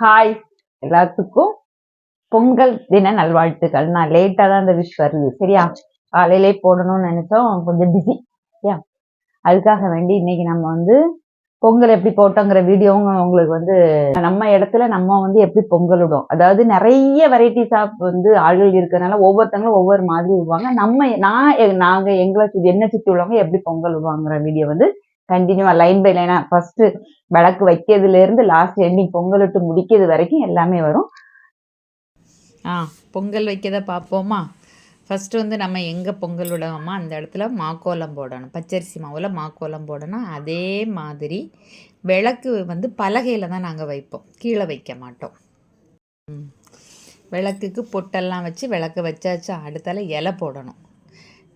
Hi எல்லாத்துக்கும் பொங்கல் தின நல்வாழ்த்துக்கள். நான் லேட்டாக தான் இந்த விஷ் வருது. சரியா? காலையிலே போடணும்னு நினைச்சோம். கொஞ்சம் பிஸி சரியா? அதுக்காக வேண்டி இன்னைக்கு நம்ம வந்து பொங்கல் எப்படி போட்டோங்கிற வீடியோவும் உங்களுக்கு வந்து நம்ம இடத்துல நம்ம வந்து எப்படி பொங்கல் விடும் அதாவது நிறைய வெரைட்டிஸ் ஆஃப் வந்து ஆள்கள் இருக்கிறதுனால ஒவ்வொருத்தங்களும் ஒவ்வொரு மாதிரி விடுவாங்க. நம்ம நான் நாங்கள் எங்களை சுற்றி என்ன சுற்றி உள்ளவங்க எப்படி பொங்கல் விடுவாங்கிற வீடியோ வந்து கண்டினியூவா லைன் பை லைனா ஃபர்ஸ்ட் விளக்கு வைக்கிறதுல இருந்து லாஸ்ட் எண்டிங் பொங்கல் விட்டு முடிக்கிறது வரைக்கும் எல்லாமே வரும். ஆ பொங்கல் வைக்கத பார்ப்போமா? ஃபஸ்ட்டு வந்து நம்ம எங்கே பொங்கல் விடவோமா அந்த இடத்துல மாக்கோலம் போடணும். பச்சரிசி மாவில் மாக்கோலம் போடணும். அதே மாதிரி விளக்கு வந்து பலகையில் தான் நாங்கள் வைப்போம். கீழே வைக்க மாட்டோம். விளக்குக்கு பொட்டெல்லாம் வச்சு விளக்கு வச்சாச்சு அடுத்தால இலை போடணும்.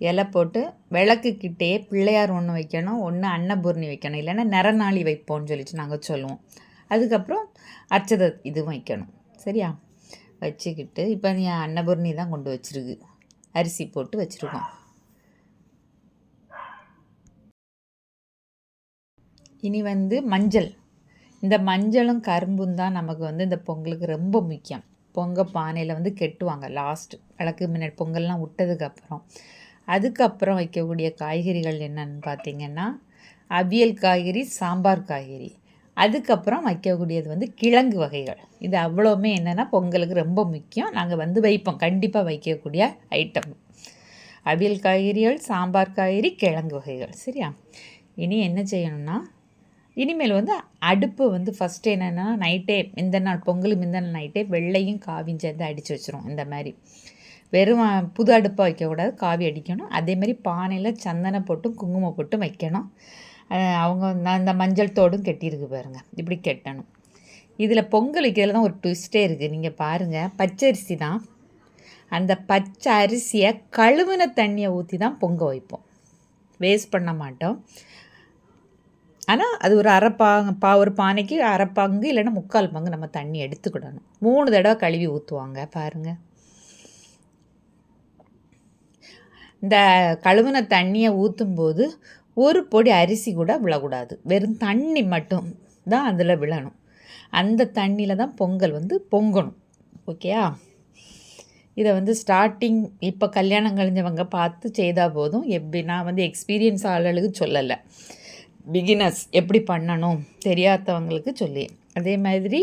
இலை போட்டு விளக்குக்கிட்டே பிள்ளையார் ஒன்று வைக்கணும் ஒன்று அன்னபூர்ணி வைக்கணும் இல்லைன்னா நிறநாளி வைப்போம்னு சொல்லிட்டு நாங்கள் சொல்லுவோம். அதுக்கப்புறம் அர்ச்சதை இது வைக்கணும். சரியா? வச்சுக்கிட்டு இப்போ நீ அன்னபூர்ணி தான் கொண்டு வச்சிருக்கு. அரிசி போட்டு வச்சுருக்கோம். இனி வந்து மஞ்சள். இந்த மஞ்சளும் கரும்பும் தான் நமக்கு வந்து இந்த பொங்கலுக்கு ரொம்ப முக்கியம். பொங்க பானையில் வந்து கெட்டுவாங்க லாஸ்ட் விளக்கு முன்னாடி பொங்கல்லாம் விட்டதுக்கப்புறம் அதுக்கப்புறம் வைக்கக்கூடிய காய்கறிகள் என்னன்னு பார்த்திங்கன்னா அவியல் காய்கறி சாம்பார் காய்கறி. அதுக்கப்புறம் வைக்கக்கூடியது வந்து கிழங்கு வகைகள். இது அவ்வளோவுமே என்னென்னா பொங்கலுக்கு ரொம்ப முக்கியம். நாங்கள் வந்து வைப்போம். கண்டிப்பாக வைக்கக்கூடிய ஐட்டம் அவியல் காய்கறிகள் சாம்பார் காய்கறி கிழங்கு வகைகள். சரியா? இனி என்ன செய்யணும்னா இனிமேல் வந்து அடுப்பு வந்து ஃபஸ்ட்டு என்னென்னா நைட்டே இந்த நாள் பொங்கல் இந்த நாள் நைட்டே வெள்ளையும் காவியும் சேர்ந்து அடித்து வச்சிரும் இந்த மாதிரி. வெறும் புது அடுப்பாக வைக்கக்கூடாது காவி அடிக்கணும். அதேமாதிரி பானையில் சந்தன போட்டும் குங்குமம் போட்டும் வைக்கணும். அவங்க அந்த மஞ்சள் தோடும் கெட்டியிருக்கு பாருங்கள் இப்படி கெட்டணும். இதில் பொங்கல் வைக்கிறதுல தான் ஒரு ட்விஸ்ட்டே இருக்குது நீங்கள் பாருங்கள் பச்சரிசி தான். அந்த பச்சை அரிசியை கழுவின தண்ணியை ஊற்றி தான் பொங்க வைப்போம். வேஸ்ட் பண்ண மாட்டோம். ஆனால் அது ஒரு அரை பா பா ஒரு பானைக்கு அரை பங்கு இல்லைன்னா முக்கால் பங்கு நம்ம தண்ணி எடுத்துக்கிடணும். மூணு தடவை கழுவி ஊற்றுவாங்க பாருங்கள் இந்த கழுவின தண்ணியை ஊற்றும்போது ஒரு பொடி அரிசி கூட விழக்கூடாது. வெறும் தண்ணி மட்டும் தான் அதில் விழணும். அந்த தண்ணியில் தான் பொங்கல் வந்து பொங்கணும். ஓகேயா? இதை வந்து ஸ்டார்டிங் இப்போ கல்யாணம் கழிஞ்சவங்க பார்த்து செய்தால் போதும். எப்படி நான் வந்து எக்ஸ்பீரியன்ஸ் ஆளுகளுக்கு சொல்லலை. பிகினர்ஸ் எப்படி பண்ணணும் தெரியாதவங்களுக்கு சொல்லி. அதே மாதிரி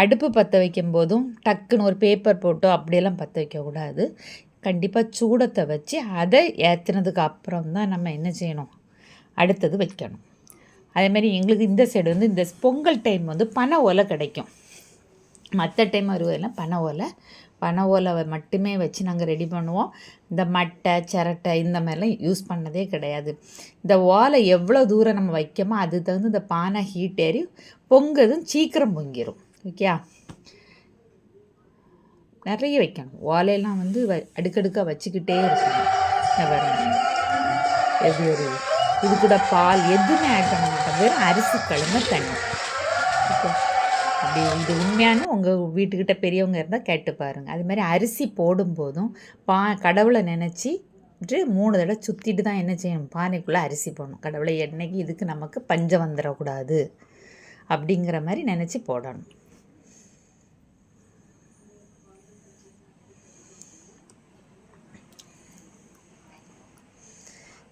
அடுப்பு பற்ற வைக்கும் போதும் டக்குன்னு ஒரு பேப்பர் போட்டோ அப்படியெல்லாம் பற்ற வைக்கக்கூடாது. கண்டிப்பாக சூடத்தை வச்சு அதை ஏற்றுனதுக்கு அப்புறம் தான் நம்ம என்ன செய்யணும்? அடுத்தது வைக்கணும். அதேமாதிரி எங்களுக்கு இந்த சைடு வந்து இந்த பொங்கல் டைம் வந்து பனை ஓலை கிடைக்கும். மற்ற டைம் வருவதெல்லாம் பனை ஓலை. பனை ஓலை மட்டுமே வச்சு நாங்கள் ரெடி பண்ணுவோம். இந்த மட்டை சிரட்டை இந்த மாதிரிலாம் யூஸ் பண்ணதே கிடையாது. இந்த ஓலை எவ்வளோ தூரம் நம்ம வைக்கமோ அது தகுந்து இந்த பானை ஹீட் ஏறி பொங்குதும் சீக்கிரம் பொங்கிடும் ஓகே நிறைய வைக்கணும். ஓலையெல்லாம் வந்து வ அடுக்கடுக்காக வச்சுக்கிட்டே இருக்கணும். எது எப்படி ஒரு இது கூட பால் எதுவுமே ஆட் பண்ண மாட்டோம். வெறும் அரிசி கிழமை தண்ணி. ஓகே அப்படி இது உண்மையானு உங்கள் வீட்டுக்கிட்ட பெரியவங்க இருந்தால் கேட்டு பாருங்கள் அது மாதிரி அரிசி போடும்போதும் பா கடவுளை நினச்சி மூணு தடவை சுற்றிட்டு தான் என்ன செய்யணும்? பானைக்குள்ளே அரிசி போடணும். கடவுளை என்னைக்கு இதுக்கு நமக்கு பஞ்சம் வந்துடக்கூடாது. அப்படிங்கிற மாதிரி நினச்சி போடணும்.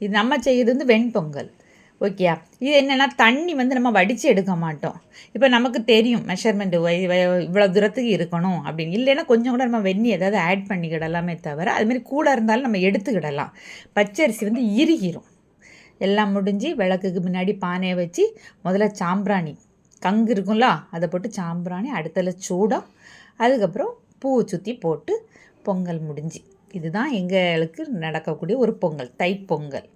இது நம்ம செய்யுது வந்து வெண்பொங்கல். ஓகேயா இது என்னென்னா தண்ணி வந்து நம்ம வடித்து எடுக்க மாட்டோம். இப்போ நமக்கு தெரியும் மெஷர்மெண்ட்டு இவ்வளோ தூரத்துக்கு இருக்கணும் அப்படின்னு. இல்லைன்னா கொஞ்சம் கூட நம்ம வெந்நி ஏதாவது ஆட் பண்ணிக்கிடலாமே தவிர அதுமாரி கூட இருந்தாலும் நம்ம எடுத்துக்கிடலாம். பச்சரிசி வந்து இறுகிரும். எல்லாம் முடிஞ்சு விளக்குக்கு முன்னாடி பானையை வச்சு முதல்ல சாம்பிராணி. கங்கு இருக்கும்ல அதை போட்டு சாம்பிராணி அடுத்தல சூடம் அதுக்கப்புறம் பூவை சுற்றி போட்டு பொங்கல் முடிஞ்சு. இதுதான் எங்களுக்கு நடக்கக்கூடிய ஒரு பொங்கல் தைப்பொங்கல்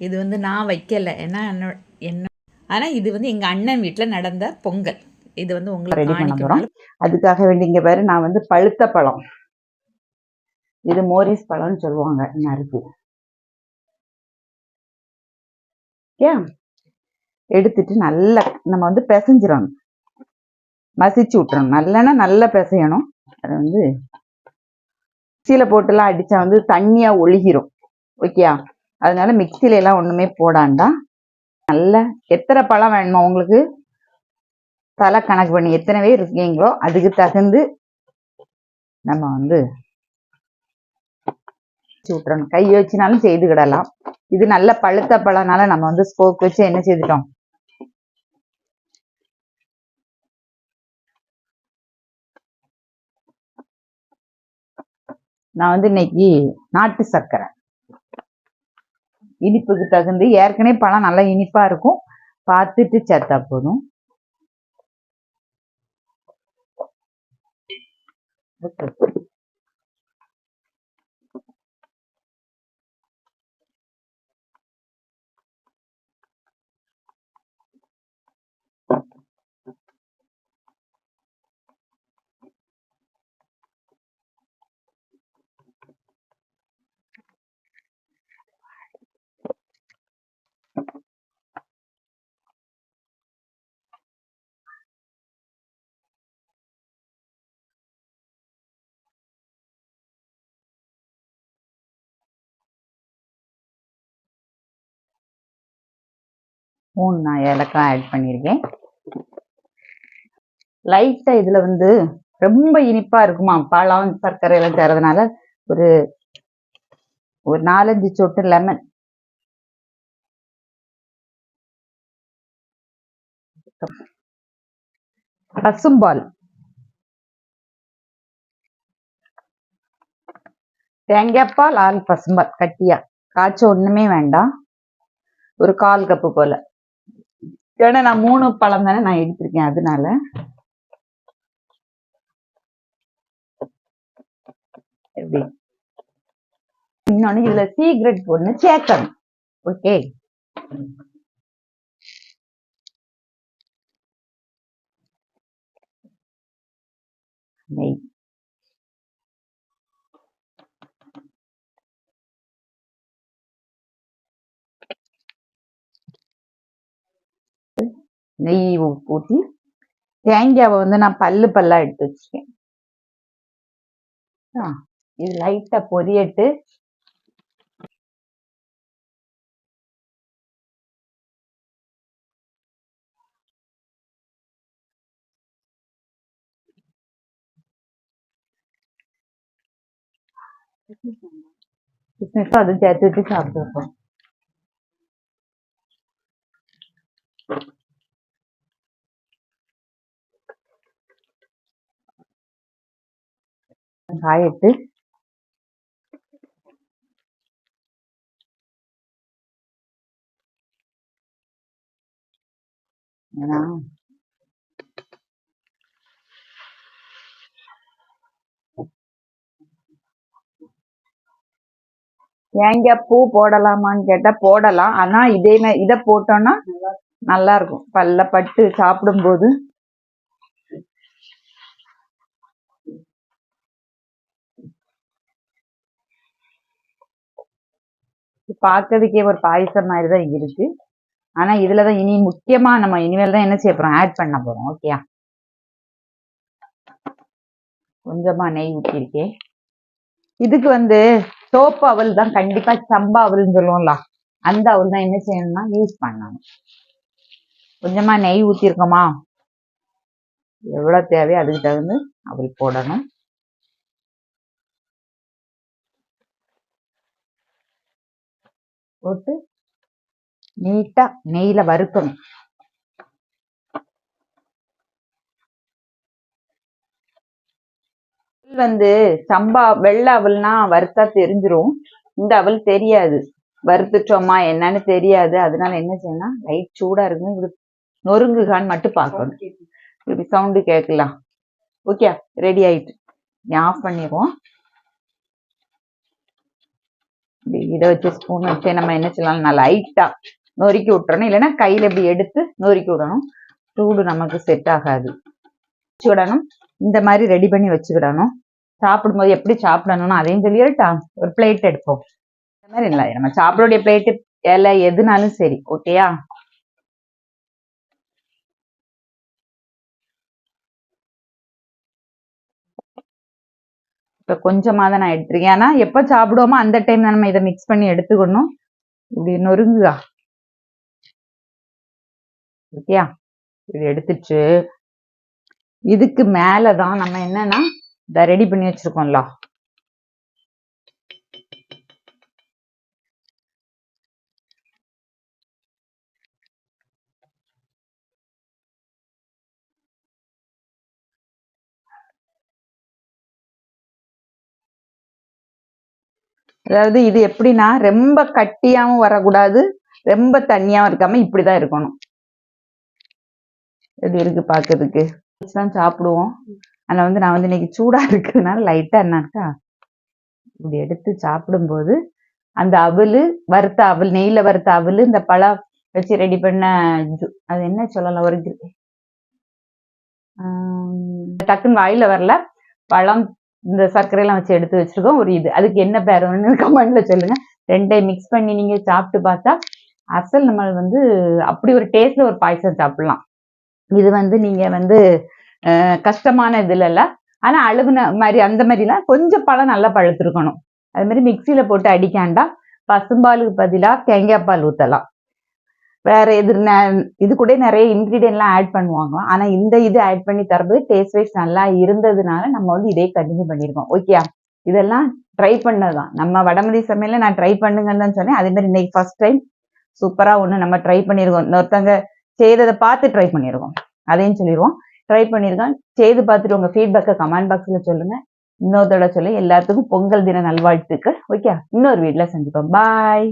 இது வந்து நான் வைக்கல. ஏன்னா என்னோ- என்ன ஆனால் இது வந்து எங்கள் அண்ணன் வீட்டில் நடந்த பொங்கல். இது வந்து உங்களுக்கு ரெடி அதுக்காக வேண்டி இங்க பாரு நான் வந்து பழுத்த பழம். இது மோரிஸ் பழம்னு சொல்லுவாங்க இருக்கு ஓகே எடுத்துட்டு நல்லா நம்ம வந்து பிசைஞ்சிடணும். மசிச்சு விட்டுறணும். நல்லெண்ணா நல்லா பிசையணும். அது வந்து மிக்சியில் போட்டுலாம் அடித்தா வந்து தண்ணியாக ஒழுகிரும். ஓகேயா? அதனால மிக்சியில எல்லாம் ஒன்றுமே போடாண்டா நல்ல எத்தனை பழம் வேணுமா உங்களுக்கு? தலை கணக்கு பண்ணி எத்தனை பேர் இருக்கீங்களோ அதுக்கு தகுந்து நம்ம வந்து விட்டுறணும் கையை வச்சுனாலும் செய்துக்கிடலாம் இது நல்ல பழுத்த பழனால நம்ம வந்து ஸ்போக் வச்சு என்ன செய்துட்டோம்? நான் வந்து இன்னைக்கு நாட்டு சர்க்கரை. இனிப்புக்கு தகுந்து ஏற்கனவே பழம் நல்லா இனிப்பாக இருக்கும். பார்த்துட்டு சேர்த்தா போதும். Okay. மூணு நான் ஏலக்காய் ஆட் பண்ணியிருக்கேன் லைட்டா இதில் வந்து ரொம்ப இனிப்பா இருக்குமா? பழம் சர்க்கரை எல்லாம் தரதுனால ஒரு ஒரு நாலஞ்சு சொட்டு லெமன் பசும்பால் தேங்காய்ப்பால் ஆள் பசும்பால் கட்டியா. காய்ச்ச ஒண்ணுமே வேண்டாம். ஒரு கால் கப்பு போல. ஏன்னா நான் மூணு பழம் தானே நான் எடுத்திருக்கேன் அதனால. எப்படி? இன்னொன்னு இதுல சீக்ரெட் ஒண்ணு சேர்க்கணும். ஓகே நெய் ஊற்றி தேங்காவை வந்து நான் பல்லு பல்லாக எடுத்து வச்சிருக்கேன். இது லைட்டாக பொரியட்டு. கிஸ்மிஸும் அது சேர்த்து வச்சு சாப்பிட்டுருக்கோம் காயட்டு ஏன்னா பூ போடலாமான்னு கேட்டா போடலாம். ஆனா இதே இத போட்டோம்னா நல்லா இருக்கும். பல்ல பட்டு சாப்பிடும்போது. இது பார்க்கறதுக்கே ஒரு பாயசம் மாதிரி தான் இருக்கு. ஆனா இதுலதான் இனி முக்கியமா நம்ம இனிமேல் தான் என்ன செய்ய போறோம்? ஆட் பண்ண போறோம் ஓகேயா கொஞ்சமா நெய் ஊற்றிருக்கேன் இதுக்கு வந்து சோப்பு அவல் தான் கண்டிப்பா சம்பா அவல்னு சொல்லுவோம்ல அந்த அவல் தான் என்ன செய்யணும்னா யூஸ் பண்ணணும். கொஞ்சமா நெய் ஊற்றிருக்கோமா எவ்வளவு தேவையோ அதுக்கு தகுந்து அவள் போடணும். போட்டு நீட்டா நெய்யில வறுக்கணும். வந்து சம்பா வெள்ளை அவல்னா வறுத்தா தெரிஞ்சிரும். இந்த அவல் தெரியாது. வறுத்துட்டோமா என்னன்னு தெரியாது. அதனால என்ன செய்யணும் லைட் சூடா இருக்கும் இப்படி நொறுங்குகான்னு மட்டும் பார்க்கணும். இப்படி சவுண்டு கேட்கலாம். ஓகே ரெடி ஆயிட்டு. ஆஃப் பண்ணிடுவோம். இப்படி இதை வச்சு ஸ்பூன் வச்சு நம்ம என்ன செய்யலாம்? நல்லா லைட்டா நொறுக்கி விட்டுறணும். இல்லைன்னா கையில இப்படி எடுத்து நொறுக்கி விடணும். சூடு நமக்கு செட் ஆகாது. வச்சுக்கிடணும் இந்த மாதிரி ரெடி பண்ணி வச்சுக்கிடணும் சாப்பிடும்போது எப்படி சாப்பிடணும்னு அதையும் சொல்லிடட்டா ஒரு பிளேட் எடுப்போம். இந்த மாதிரி இல்லை. நம்ம சாப்பிடக்கூடிய பிளேட்டு இலை எதுனாலும் சரி. ஓகேயா இப்போ கொஞ்சமாக தான் நான் எடுத்திருக்கேன். ஏன்னா எப்போ சாப்பிடுவோமோ அந்த டைம் நம்ம இதை மிக்ஸ் பண்ணி எடுத்துக்கணும். இப்படி நொறுங்குதா? ஓகேயா? இது எடுத்துட்டு இதுக்கு மேலே தான் நம்ம என்னன்னா இதை ரெடி பண்ணி வச்சுருக்கோம்ல. அதாவது இது எப்படின்னா ரொம்ப கட்டியாவும் வரக்கூடாது ரொம்ப தண்ணியாவும் இருக்காம இப்படிதான் இருக்கணும். எப்படி இருக்கு பாக்குறதுக்கு? தான் சாப்பிடுவோம். ஆனா வந்து நான் வந்து இன்னைக்கு சூடா இருக்கிறதுனால லைட்டா என்னக்கா இப்படி எடுத்து சாப்பிடும்போது அந்த அவலு வறுத்த அவல் நெய்ல வறுத்த அவல் இந்த பழம் வச்சு ரெடி பண்ண அது என்ன சொல்லலாம் ஒரு டக்குன்னு வாயில வரல. பழம் இந்த சர்க்கரையெல்லாம் வச்சு எடுத்து வச்சிருக்கோம். ஒரு இது. அதுக்கு என்ன பேருன்னு கமெண்ட்ல சொல்லுங்க. ரெண்டையும் மிக்ஸ் பண்ணி நீங்க சாப்பிட்டு பார்த்தா அசல் நம்ம வந்து அப்படி ஒரு டேஸ்ட்ல ஒரு பாயசம் சாப்பிடலாம். இது வந்து நீங்க வந்து கஷ்டமான இதுல இல்ல. ஆனா அழுகுன மாதிரி அந்த மாதிரிலாம் கொஞ்சம் பழம் நல்லா பழுத்திருக்கணும். அது மாதிரி மிக்சியில போட்டு அடிக்காண்டா பசும்பாலுக்கு பதிலாக தேங்காய் பால் ஊத்தலாம். வேற எது ந- இது கூட நிறைய இன்க்ரீடியன்ட்லாம் ஆட் பண்ணுவாங்க ஆனா இந்த இது ஆட் பண்ணி தரது டேஸ்ட் வைஸ் நல்லா இருந்ததுனால நம்ம வந்து இதே கண்டினியூ பண்ணியிருக்கோம் ஓகே இதெல்லாம் ட்ரை பண்ணதான் நம்ம வடமதி சமையல நான் ட்ரை பண்ணுங்கன்னு தான் சொன்னேன். அதே மாதிரி இன்னைக்கு ஃபர்ஸ்ட் டைம் சூப்பரா ஒண்ணு நம்ம ட்ரை பண்ணியிருக்கோம் இன்னொருத்தங்க செய்ததை பார்த்து ட்ரை பண்ணியிருக்கோம் அதையும் சொல்லிடுவோம் ட்ரை பண்ணியிருக்கோம் செய்து பார்த்துட்டு உங்க ஃபீட்பேக்கை கமெண்ட் பாக்ஸ்ல சொல்லுங்க. இன்னொருத்தோட சொல்லி எல்லாத்துக்கும் பொங்கல் தின நல்வாழ்த்துக்கள். ஓகே இன்னொரு வீட்டில் சந்திப்போம். பாய்